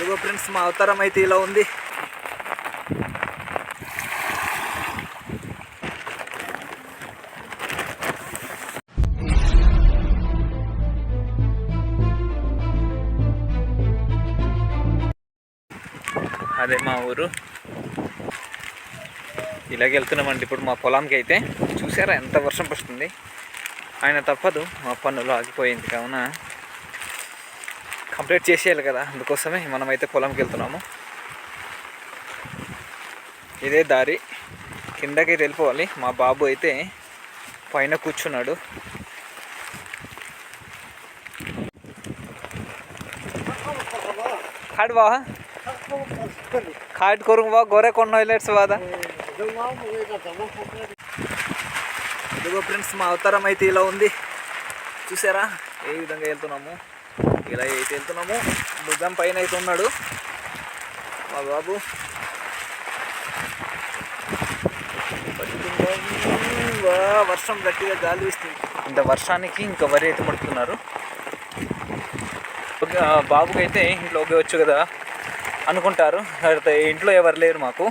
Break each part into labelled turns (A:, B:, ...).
A: ఇదిగో ఫ్రెండ్స్ మా అవతారం అయితే ఇలా ఉంది. అదే మా ఊరు. ఇలాగ వెళ్తున్నామండి ఇప్పుడు మా పొలానికి అయితే. చూసారా ఎంత వర్షం పడుతుంది? ఆయన తప్పదు మా పన్నులు ఆగిపోయింది కావున. కంప్లీట్ చేసేయాలి కదా అందుకోసమే మనమైతే పొలంకి వెళ్తున్నాము ఇదే దారి కిందకి వెళ్ళిపోవాలి మా బాబు అయితే పైన కూర్చున్నాడు खाट बा खाट करून बा गोरे कोण హైలైట్స్ బాదా ఇదిగో ఫ్రెండ్స్ మా అవతారం అయితే ఇలా ఉంది చూసారా ఏ విధంగా వెళ్తున్నాము ఇలా అయితే వెళ్తున్నాము భుజం పైన అయితే ఉన్నాడు. మా బాబు. వర్షం గట్టిగా గాలి వేస్తుంది. ఇంత వర్షానికి ఇంకా వరి అయితే పడుతున్నారు. బాబుకి అయితే ఇంట్లోకి వచ్చు కదా అనుకుంటారు. అయితే ఇంట్లో ఎవరు లేరు మాకు.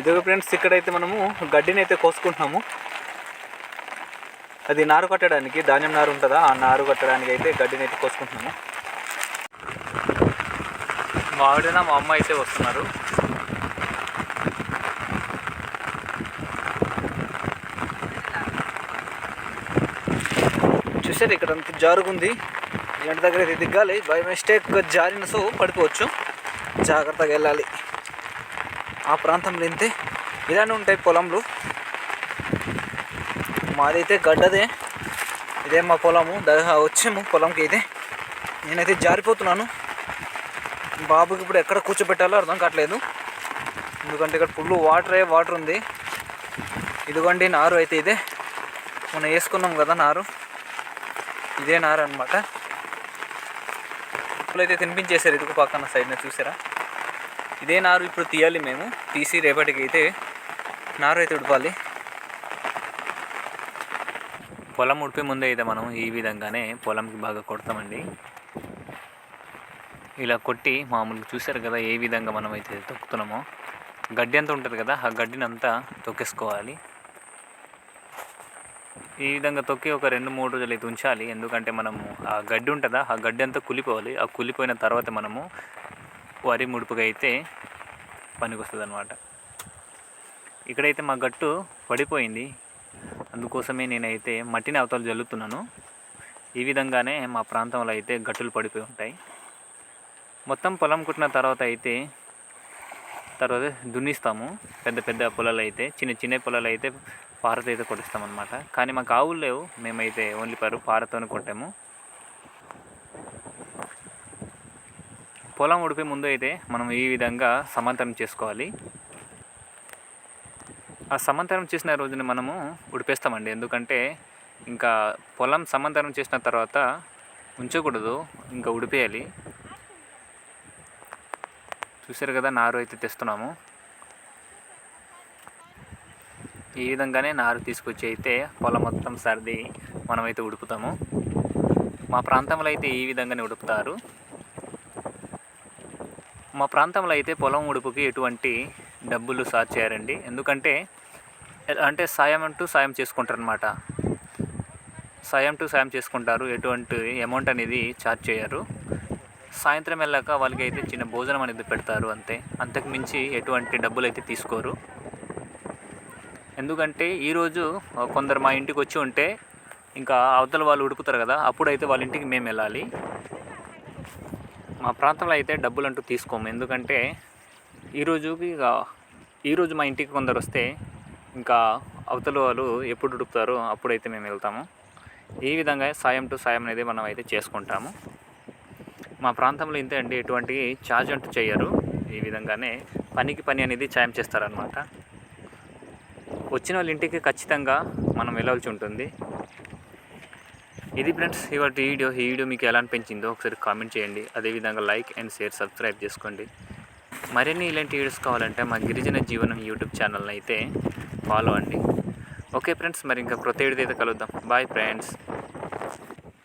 A: ఇదిగో ఫ్రెండ్స్ ఇక్కడైతే మనము గడ్డిని అయితే కోసుకుంటున్నాము. అది నారు కట్టడానికి ధాన్యం నారు ఉంటుందా? ఆ నారు కట్టడానికి అయితే గడ్డిని అయితే కోసుకుంటున్నాము. మా ఆవిడన? మా అమ్మ అయితే వస్తున్నారు. చూసారు ఇక్కడ అంత జారుగుంది. ఇంటి దగ్గర అయితే దిగాలి. బై మిస్టేక్ జారిన సో పడిపోవచ్చు. జాగ్రత్తగా వెళ్ళాలి. ఆ ప్రాంతంలో ఇంతే. ఇలానే ఉంటాయి పొలంలో. మాదైతే గడ్డదే. ఇదే మా పొలము. వచ్చాము పొలంకి అయితే నేనైతే జారిపోతున్నాను. బాబుకి ఇప్పుడు ఎక్కడ కూర్చోబెట్టాలో అర్థం కావట్లేదు. ఎందుకంటే ఇక్కడ ఫుల్ వాటరే వాటర్ ఉంది. ఇదిగోండి నారు అయితే ఇదే. మనం వేసుకున్నాం కదా నారు. ఇదే నారు అనమాట అయితే తినిపించేశారు ఇదిగో పక్కన సైడ్న చూసారా? ఇదే నారు ఇప్పుడు తీయాలి మేము. తీసి రేపటికి అయితే నారు అయితే ఉడపాలి. పొలం ఉడిపే ముందే అయితే మనం ఈ విధంగానే పొలంకి బాగా కొడతామండి. ఇలా కొట్టి మామూలుగా చూసారు కదా ఏ విధంగా మనం అయితే తొక్కుతున్నామో. గడ్డి అంతా ఉంటుంది కదా ఆ గడ్డిని అంతా తొక్కేసుకోవాలి. ఈ విధంగా తొక్కి ఒక రెండు మూడు రోజులు అయితే ఉంచాలి. ఎందుకంటే మనము ఆ గడ్డి ఉంటుందా ఆ గడ్డి అంతా కులిపోవాలి. ఆ కులిపోయిన తర్వాత మనము వరి ముడుపుగా అయితే పనికొస్తుంది అనమాట ఇక్కడైతే మా గట్టు పడిపోయింది. అందుకోసమే నేనైతే మట్టిని అవతల జల్లుతున్నాను. ఈ విధంగానే మా ప్రాంతంలో అయితే గట్టులు పడిపోయి ఉంటాయి. మొత్తం పొలం కుట్టిన తర్వాత అయితే తర్వాత దున్నిస్తాము. పెద్ద పెద్ద పొలాలు అయితే చిన్న చిన్న పొలాలు అయితే పారతో అయితే కొట్టిస్తామన్నమాట. కానీ మాకు ఆవులు లేవు. మేమైతే ఓన్లీ పరు పారతోనే కొట్టాము. పొలం ఉడిపే ముందు అయితే మనం ఈ విధంగా సమాంతరం చేసుకోవాలి. ఆ సమాంతరం చేసిన రోజుని మనము ఉడిపేస్తామండి. ఎందుకంటే ఇంకా పొలం సమాంతరం చేసిన తర్వాత ఉంచకూడదు ఇంకా ఉడిపేయాలి. చూసారు కదా నారు అయితే తెస్తున్నాము. ఈ విధంగానే నారు తీసుకొచ్చి అయితే పొలం మొత్తం సర్ది మనమైతే ఉడుపుతాము. మా ప్రాంతంలో అయితే ఈ విధంగానే ఉడుపుతారు. మా ప్రాంతంలో అయితే పొలం ఉడుపుకి ఎటువంటి డబ్బులు సార్ చేయరండి ఎందుకంటే అంటే సాయం అంటూ సాయం చేసుకుంటారు అనమాట సాయం టు సాయం చేసుకుంటారు. ఎటువంటి అమౌంట్ అనేది ఛార్జ్ చేయరు. సాయంత్రం వెళ్ళాక వాళ్ళకి అయితే చిన్న భోజనం అనేది పెడతారు అంతే. అంతకు మించి ఎటువంటి డబ్బులు అయితే తీసుకోరు. ఎందుకంటే ఈరోజు కొందరు మా ఇంటికి వచ్చి ఉంటే ఇంకా అవతల వాళ్ళు ఉడుకుతారు కదా అప్పుడైతే వాళ్ళ ఇంటికి మేము వెళ్ళాలి. మా ప్రాంతంలో అయితే డబ్బులు అంటూ తీసుకోము. ఎందుకంటే ఈరోజుకి ఇక ఈరోజు మా ఇంటికి కొందరు వస్తే ఇంకా అవతల వాళ్ళు ఎప్పుడు ఉడుకుతారో అప్పుడైతే మేము వెళ్తాము. ఈ విధంగా సాయం టు సాయం అనేది మనం అయితే చేసుకుంటాము. మా ప్రాంతంలో ఇంతే అండి ఎటువంటి ఛార్జ్ అంటూ చేయరు ఈ విధంగానే పనికి పని అనేది సాయం చేస్తారనమాట వచ్చిన వాళ్ళ ఇంటికి ఖచ్చితంగా మనం వెళ్ళవలసి ఉంటుంది. ఇది ఫ్రెండ్స్ ఇవాటి వీడియో ఈ వీడియో మీకు ఎలా అనిపించిందో ఒకసారి కామెంట్ చేయండి. అదేవిధంగా లైక్ అండ్ షేర్ సబ్స్క్రైబ్ చేసుకోండి. మరిన్ని ఇలాంటి వీడియోస్ కావాలంటే మా గిరిజన జీవనం యూట్యూబ్ ఛానల్ని అయితే ఫాలో అండి. ఓకే ఫ్రెండ్స్ మరి ఇంకా క్రొత్త వీడియో అయితే కలుద్దాం. Bye friends